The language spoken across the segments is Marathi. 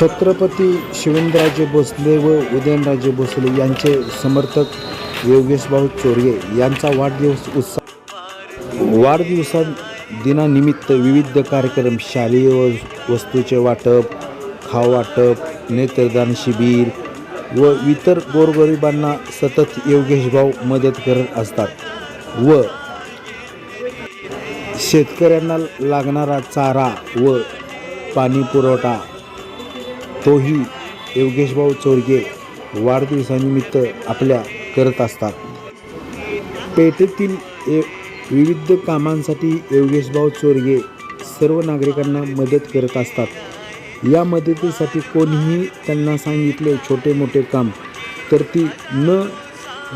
छत्रपती शिवेंद्रराजे भोसले व उदयनराजे भोसले यांचे समर्थक योगेशभाऊ चोरगे यांचा वाढदिवस उत्साह वाढदिवसा दिनानिमित्त विविध कार्यक्रम शालेय व- वस्तूचे वाटप खावाटप नेत्रदान शिबिर व इतर गोरगरिबांना सतत योगेशभाऊ मदत करत असतात व शेतकऱ्यांना लागणारा चारा व पाणी पुरवठा तोही योगेशभाऊ चोरगे वाढदिवसानिमित्त आपल्या करत असतात. पेठेतील ए विविध कामांसाठी योगेशभाऊ चोरगे सर्व नागरिकांना मदत करत असतात. या मदतीसाठी कोणीही त्यांना सांगितले छोटे मोठे काम तर ती न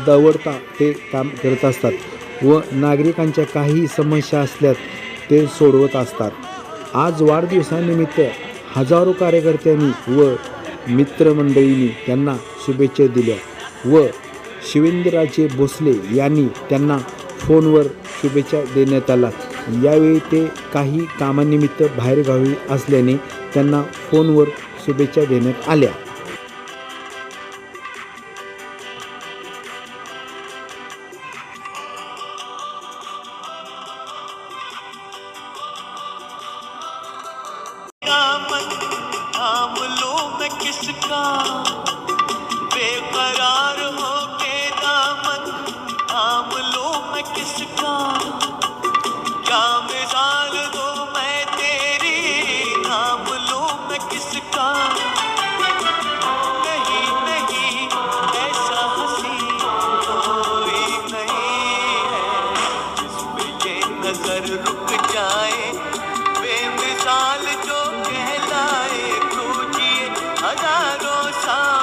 दवडता ते काम करत असतात व नागरिकांच्या काही समस्या असल्यास ते सोडवत असतात. आज वाढदिवसानिमित्त हजारो कार्यकर्त्यांनी व मित्रमंडळींनी त्यांना शुभेच्छा दिल्या व शिवेंद्रराजे भोसले यांनी त्यांना फोनवर शुभेच्छा देण्यात आला यावेळी ते काही कामानिमित्त बाहेरगावी असल्याने त्यांना फोनवर शुभेच्छा देण्यात आल्या. मैं किसका बेकरार हो के दामन थाम लो मैं किसका। क्या मिसाल दो मैं तेरी थाम लो मैं किसका। नहीं नहीं ऐसा हंसी कोई नहीं है। जिसमें ये नजर रुक जाए हजारों साल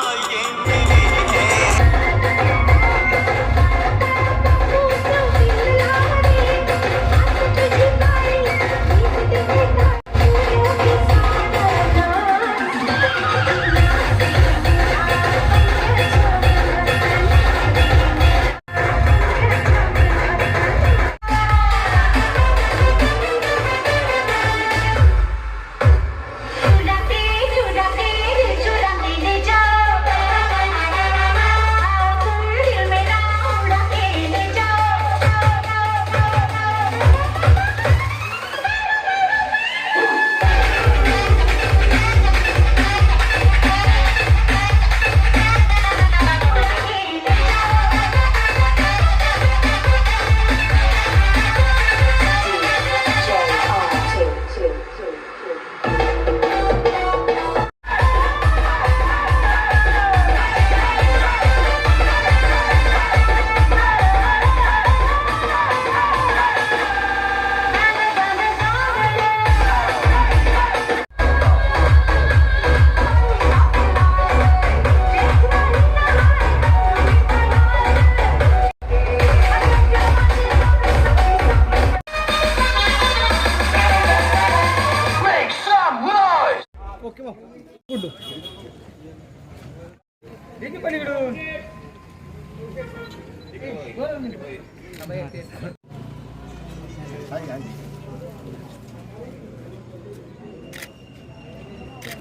ఎన్ని పలిగడు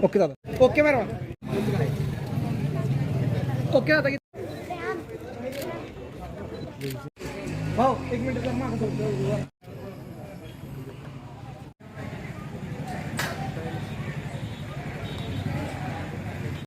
ఓకే దాదా ఓకే మేడం ఓకే దాదా బావు ఎక్ మినిట్